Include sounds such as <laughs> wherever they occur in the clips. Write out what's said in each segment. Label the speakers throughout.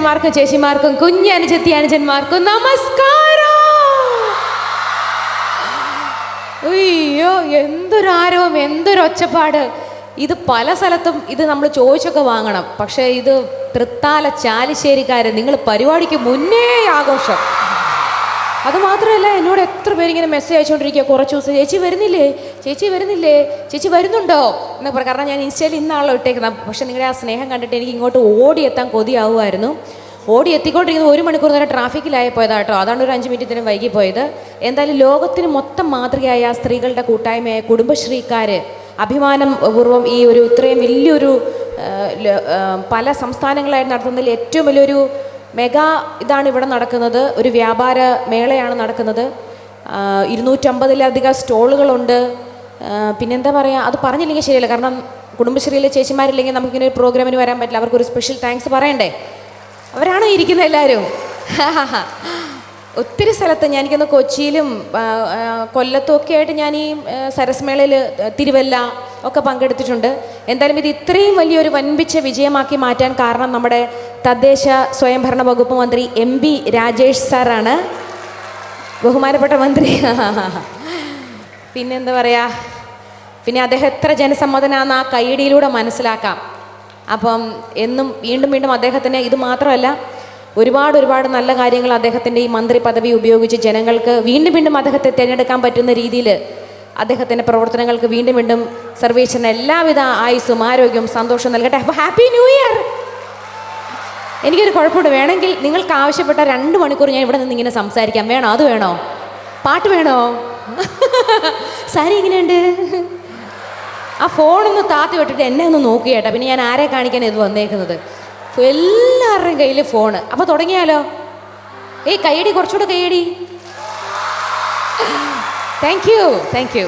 Speaker 1: ചേട്ടന്മാർക്കും ചേച്ചിമാർക്കും കുഞ്ഞ് അനുജത്തി അനുജന്മാർക്കും നമസ്കാരം. ആരവം എന്തൊരു ഒച്ചപ്പാട് ഇത് പല സ്ഥലത്തും ഇത് നമ്മൾ ചോദിച്ചൊക്കെ വാങ്ങണം. പക്ഷേ ഇത് തൃത്താല ചാലിശ്ശേരിക്കാരൻ നിങ്ങൾ പരിപാടിക്ക് മുന്നേ ആഘോഷം. അതുമാത്രമല്ല എന്നോട് എത്ര പേരിങ്ങനെ മെസ്സേജ് അയച്ചുകൊണ്ടിരിക്കുക. കുറച്ച് ദിവസം ചേച്ചി വരുന്നില്ലേ? ചേച്ചി വരുന്നില്ലേ? ചേച്ചി വരുന്നുണ്ടോ? എന്ന് പറ കാരണം ഞാൻ ഇൻസ്റ്റയിൽ ഇന്നാണല്ലോ ഇട്ടേക്കുന്നത്. പക്ഷേ നിങ്ങളുടെ ആ സ്നേഹം കണ്ടിട്ട് എനിക്ക് ഇങ്ങോട്ട് ഓടിയെത്താൻ കൊതിയാവുമായിരുന്നു. ഓടി എത്തിക്കൊണ്ടിരിക്കുന്നത് ഒരു മണിക്കൂർ നേരം ട്രാഫിക്കിലായി പോയതാട്ടോ. അതാണ് ഒരു അഞ്ച് മിനിറ്റിന് വൈകി പോയത് എന്തായാലും ലോകത്തിന് മൊത്തം മാതൃകയായ ആ സ്ത്രീകളുടെ കൂട്ടായ്മയായ കുടുംബശ്രീക്കാർ അഭിമാനം പൂർവം ഈ ഒരു ഇത്രയും വലിയൊരു പല സംസ്ഥാനങ്ങളായി നടത്തുന്നതിൽ ഏറ്റവും വലിയൊരു മെഗാ ഇതാണ് ഇവിടെ നടക്കുന്നത്. ഒരു വ്യാപാര മേളയാണ് നടക്കുന്നത്. ഇരുന്നൂറ്റമ്പതിലധികം സ്റ്റോളുകളുണ്ട്. പിന്നെന്താ പറയുക അത് പറഞ്ഞില്ലെങ്കിൽ ശരിയല്ല. കാരണം കുടുംബശ്രീയിലെ ചേച്ചിമാരില്ലെങ്കിൽ നമുക്കിങ്ങനെ ഒരു പ്രോഗ്രാമിന് വരാൻ പറ്റില്ല. അവർക്കൊരു സ്പെഷ്യൽ താങ്ക്സ് പറയണ്ടേ? അവരാണോ ഇരിക്കുന്നത് എല്ലാവരും? ഒത്തിരി സ്ഥലത്ത് ഞാൻ എനിക്കൊന്ന് കൊച്ചിയിലും കൊല്ലത്തും ഒക്കെ ആയിട്ട് ഞാൻ ഈ സരസ്മേളയിൽ തിരുവല്ല ഒക്കെ പങ്കെടുത്തിട്ടുണ്ട്. എന്തായാലും ഇത് ഇത്രയും വലിയൊരു വൻപിച്ച വിജയമാക്കി മാറ്റാൻ കാരണം നമ്മുടെ തദ്ദേശ സ്വയംഭരണ വകുപ്പ് മന്ത്രി എം ബി രാജേഷ് സാറാണ്. ബഹുമാനപ്പെട്ട മന്ത്രി. പിന്നെന്താ പറയുക പിന്നെ അദ്ദേഹം എത്ര ജനസമ്മതനാന്ന് ആ കൈയടിയിലൂടെ മനസ്സിലാക്കാം. അപ്പം എന്നും വീണ്ടും വീണ്ടും അദ്ദേഹത്തിന് ഇത് മാത്രമല്ല ഒരുപാട് ഒരുപാട് നല്ല കാര്യങ്ങൾ അദ്ദേഹത്തിന്റെ ഈ മന്ത്രി പദവി ഉപയോഗിച്ച് ജനങ്ങൾക്ക് വീണ്ടും വീണ്ടും അദ്ദേഹത്തെ തിരഞ്ഞെടുക്കാൻ പറ്റുന്ന രീതിയിൽ അദ്ദേഹത്തിന്റെ പ്രവർത്തനങ്ങൾക്ക് വീണ്ടും വീണ്ടും സർവേശ്വരന് എല്ലാവിധ ആയുസ്സും ആരോഗ്യവും സന്തോഷവും നൽകട്ടെ. അപ്പോൾ ഹാപ്പി ന്യൂ ഇയർ! എനിക്കൊരു കുഴപ്പമുണ്ട്. വേണമെങ്കിൽ നിങ്ങൾക്ക് ആവശ്യപ്പെട്ട രണ്ട് മണിക്കൂർ ഞാൻ ഇവിടെ നിന്ന് ഇങ്ങനെ സംസാരിക്കാം. വേണോ? അത് വേണോ? പാട്ട് വേണോ? സാരി എങ്ങനെയുണ്ട്? ആ ഫോണൊന്ന് താത്തി വിട്ടിട്ട് എന്നെ ഒന്ന് നോക്കിയേട്ടാ പിന്നെ ഞാൻ ആരെ കാണിക്കാൻ ഇത് വന്നേക്കുന്നത്? എല്ലാവരുടെയും കയ്യിൽ ഫോണ് അപ്പോൾ തുടങ്ങിയാലോ? ഏയ് കൈയടി കുറച്ചുകൂടെ കൈയടി താങ്ക് യു താങ്ക് യു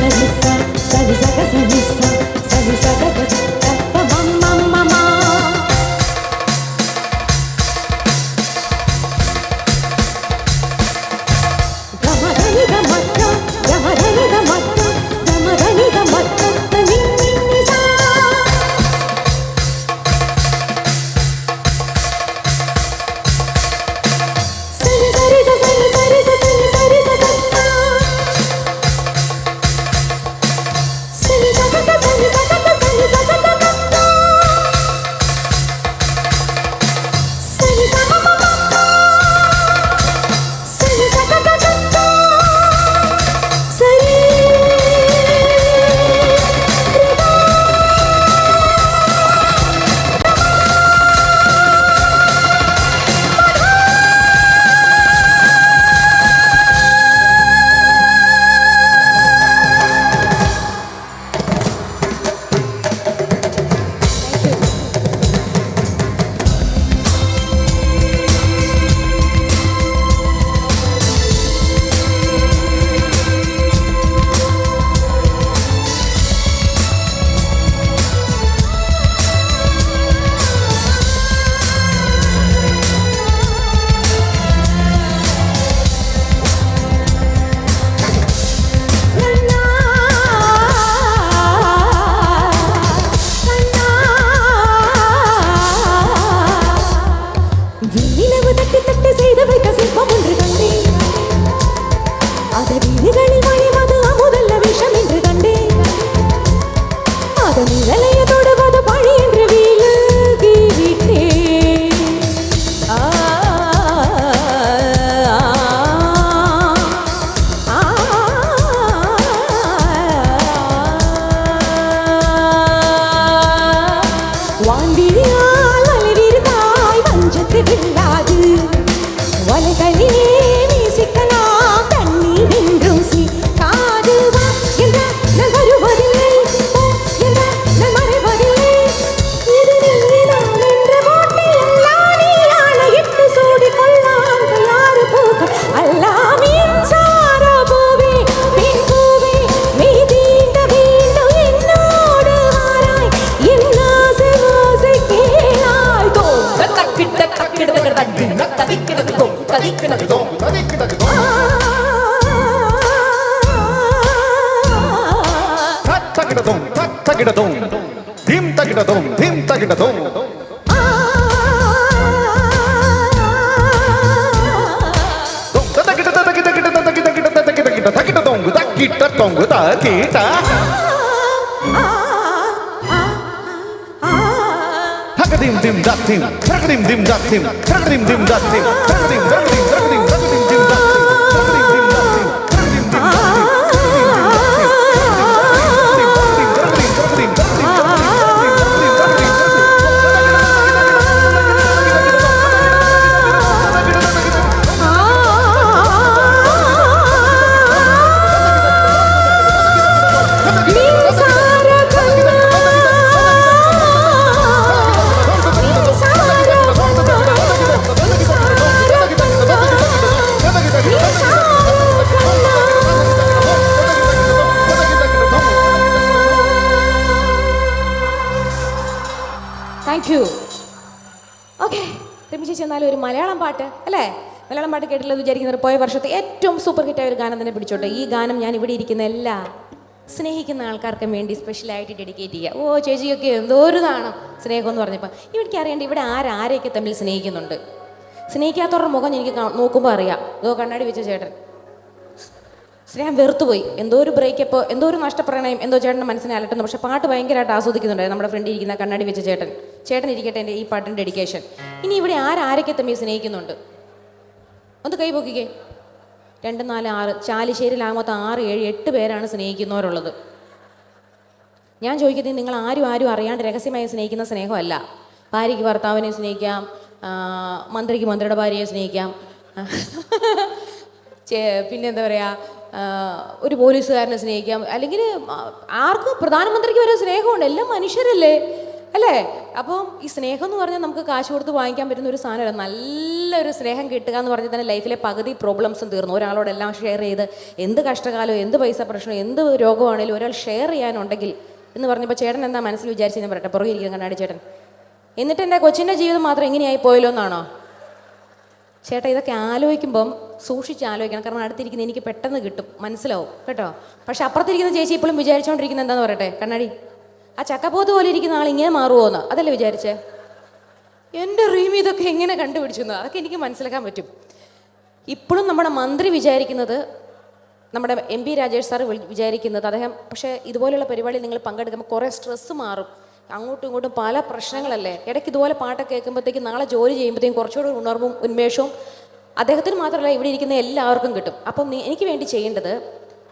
Speaker 2: садиса, садиса, садиса, садиса, తగిడ దోం ధీం తగిడ దోం ధీం తగిడ దోం గిట్ట తొంగుతా తీట dim dim dat dim, krak dim dim dat dim, krak dim dim dat dim, krak dim dim dim
Speaker 1: dim. You okay Rami ചേച്ചി എന്നാലും ഒരു മലയാളം പാട്ട് അല്ലേ? മലയാളം പാട്ട് കേട്ടില്ല വിചാരിക്കുന്നവർ പോയ വർഷത്തെ ഏറ്റവും സൂപ്പർ ഹിറ്റായ ഒരു ഗാനം തന്നെ പിടിച്ചോട്ടെ. ഈ ഗാനം ഞാൻ ഇവിടെ ഇരിക്കുന്ന എല്ലാ സ്നേഹിക്കുന്ന ആൾക്കാർക്കും വേണ്ടി സ്പെഷ്യലായിട്ട് ഡെഡിക്കേറ്റ് ചെയ്യുക ഓ ചേച്ചിയൊക്കെ എന്തോ ഒരു നാണം സ്നേഹം എന്ന് പറഞ്ഞപ്പോൾ ഇവിടേക്ക് അറിയേണ്ട ഇവിടെ ആരാരെയൊക്കെ തമ്മിൽ സ്നേഹിക്കുന്നുണ്ട്? സ്നേഹിക്കാത്തവരുടെ മുഖം എനിക്ക് നോക്കുമ്പോൾ അറിയാം. ഇതോ കണ്ണാടി വെച്ച ചേട്ടൻ. സ്നേഹം വെറുത്തുപോയി. എന്തോ ഒരു ബ്രേക്കപ്പ് എന്തോ ഒരു നഷ്ടപ്രണയം എന്തോ ചേട്ടന്റെ മനസ്സിനെ അലട്ടുന്നു. പക്ഷേ പാട്ട് ഭയങ്കരമായിട്ട് ആസ്വദിക്കുന്നുണ്ടായിരുന്നു നമ്മുടെ ഫ്രണ്ട് ഇരിക്കുന്ന കണ്ണാടി വെച്ച ചേട്ടൻ. ചേട്ടൻ ഇരിക്കട്ടെ എന്റെ ഈ പാട്ടിന്റെ ഡെഡിക്കേഷൻ ഇനി ഇവിടെ ആരാരൊക്കെ തമ്മിൽ സ്നേഹിക്കുന്നുണ്ട്? ഒന്ന് കൈ പൊക്കിക്കേ. രണ്ട് നാല് ആറ്. ചാലിശ്ശേരിയിലാമത്തെ ആറ് ഏഴ് എട്ട് പേരാണ് സ്നേഹിക്കുന്നവരുള്ളത്. ഞാൻ ചോദിക്കുന്നത് നിങ്ങൾ ആരും ആരും അറിയാണ്ട് രഹസ്യമായി സ്നേഹിക്കുന്ന സ്നേഹമല്ല. ഭാര്യയ്ക്ക് ഭർത്താവിനെ സ്നേഹിക്കാം മന്ത്രിക്ക് മന്ത്രിയുടെ ഭാര്യയെ സ്നേഹിക്കാം. <laughs> പിന്നെ പിന്നെന്താ പറയുക ഒരു പോലീസുകാരനെ സ്നേഹിക്കാം. അല്ലെങ്കിൽ ആർക്കും പ്രധാനമന്ത്രിക്ക് വരെ സ്നേഹമുണ്ട്. എല്ലാം മനുഷ്യരല്ലേ? അല്ലേ? അപ്പം ഈ സ്നേഹം എന്ന് പറഞ്ഞാൽ നമുക്ക് കാശ് കൊടുത്ത് വാങ്ങിക്കാൻ പറ്റുന്ന ഒരു സാധനമല്ല. നല്ലൊരു സ്നേഹം കിട്ടുക എന്ന് പറഞ്ഞാൽ തന്നെ ലൈഫിലെ പകുതി പ്രോബ്ലംസും തീർന്നു. ഒരാളോടെല്ലാം ഷെയർ ചെയ്ത് എന്ത് കഷ്ടകാലം എന്ത് പൈസ പ്രശ്നം എന്ത് രോഗമാണെങ്കിലും ഒരാൾ ഷെയർ ചെയ്യാനുണ്ടെങ്കിൽ എന്ന് പറഞ്ഞപ്പോൾ ചേട്ടൻ എന്താ മനസ്സിൽ വിചാരിച്ച് ഞാൻ പറയട്ടെ പുറകെ ഇരിക്കുന്ന കണ്ണാടി ചേട്ടൻ. എന്നിട്ട് എന്റെ കൊച്ചിന്റെ ജീവിതം മാത്രം എങ്ങനെയായി പോയല്ലോ എന്നാണോ? ചേട്ടാ ഇതൊക്കെ ആലോചിക്കുമ്പം സൂക്ഷിച്ച് ആലോചിക്കണം. കാരണം അടുത്തിരിക്കുന്ന എനിക്ക് പെട്ടെന്ന് കിട്ടും. മനസ്സിലാവും. കേട്ടോ? പക്ഷെ അപ്പുറത്തിരിക്കുന്ന ചേച്ചി ഇപ്പോഴും വിചാരിച്ചുകൊണ്ടിരിക്കുന്നത് എന്താന്ന് പറയട്ടെ? കണ്ണാടി. ആ ചക്കപ്പോത്ത് പോലെ ഇരിക്കുന്ന ആൾ ഇങ്ങനെ മാറുമോ എന്ന് അതല്ലേ വിചാരിച്ചേ? എന്റെ റീമി ഇതൊക്കെ എങ്ങനെ കണ്ടുപിടിച്ചു എന്ന് അതൊക്കെ എനിക്ക് മനസ്സിലാക്കാൻ പറ്റും. ഇപ്പോഴും നമ്മുടെ മന്ത്രി വിചാരിക്കുന്നത് നമ്മുടെ എം പി രാജേഷ് സാർ വിചാരിക്കുന്നത് അദ്ദേഹം പക്ഷേ ഇതുപോലെയുള്ള പരിപാടിയിൽ നിങ്ങൾ പങ്കെടുക്കുമ്പോൾ കുറേ സ്ട്രെസ്സ് മാറും. അങ്ങോട്ടും ഇങ്ങോട്ടും പല പ്രശ്നങ്ങളല്ലേ? ഇടയ്ക്ക് ഇതുപോലെ പാട്ടൊക്കെ കേൾക്കുമ്പോഴത്തേക്ക് നാളെ ജോലി ചെയ്യുമ്പോഴത്തേക്കും കുറച്ചുകൂടി ഉണർവും ഉന്മേഷവും അദ്ദേഹത്തിന് മാത്രമല്ല ഇവിടെ ഇരിക്കുന്ന എല്ലാവർക്കും കിട്ടും. അപ്പം എനിക്ക് വേണ്ടി ചെയ്യേണ്ടത്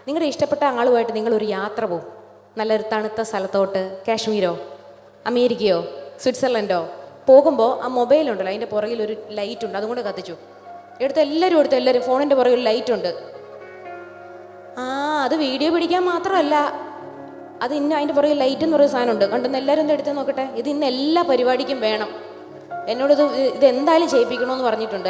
Speaker 1: നിങ്ങളുടെ ഇഷ്ടപ്പെട്ട ആളുമായിട്ട് നിങ്ങളൊരു യാത്ര പോവും. നല്ലൊരു തണുത്ത സ്ഥലത്തോട്ട് കാശ്മീരോ അമേരിക്കയോ സ്വിറ്റ്സർലൻഡോ പോകുമ്പോൾ ആ മൊബൈലുണ്ടല്ലോ അതിന്റെ പുറകിൽ ഒരു ലൈറ്റ് ഉണ്ട് അതുകൊണ്ട് കത്തിച്ചു. എടുത്ത് എല്ലാവരും എടുത്ത് എല്ലാവരും ഫോണിന്റെ പുറകിൽ ലൈറ്റ് ഉണ്ട് ആ അത് വീഡിയോ പിടിക്കാൻ മാത്രമല്ല. അത് ഇന്ന് അതിന്റെ പുറകിൽ ലൈറ്റ് എന്ന് പറയുന്ന സാധനമുണ്ട്. കണ്ടെന്ന് എല്ലാവരും ഒന്ന് എടുത്ത് നോക്കട്ടെ. ഇത് ഇന്ന് എല്ലാ പരിപാടിക്കും വേണം. എന്നോട് ഇത് എന്തായാലും ചെയ്യിപ്പിക്കണമെന്ന് പറഞ്ഞിട്ടുണ്ട്.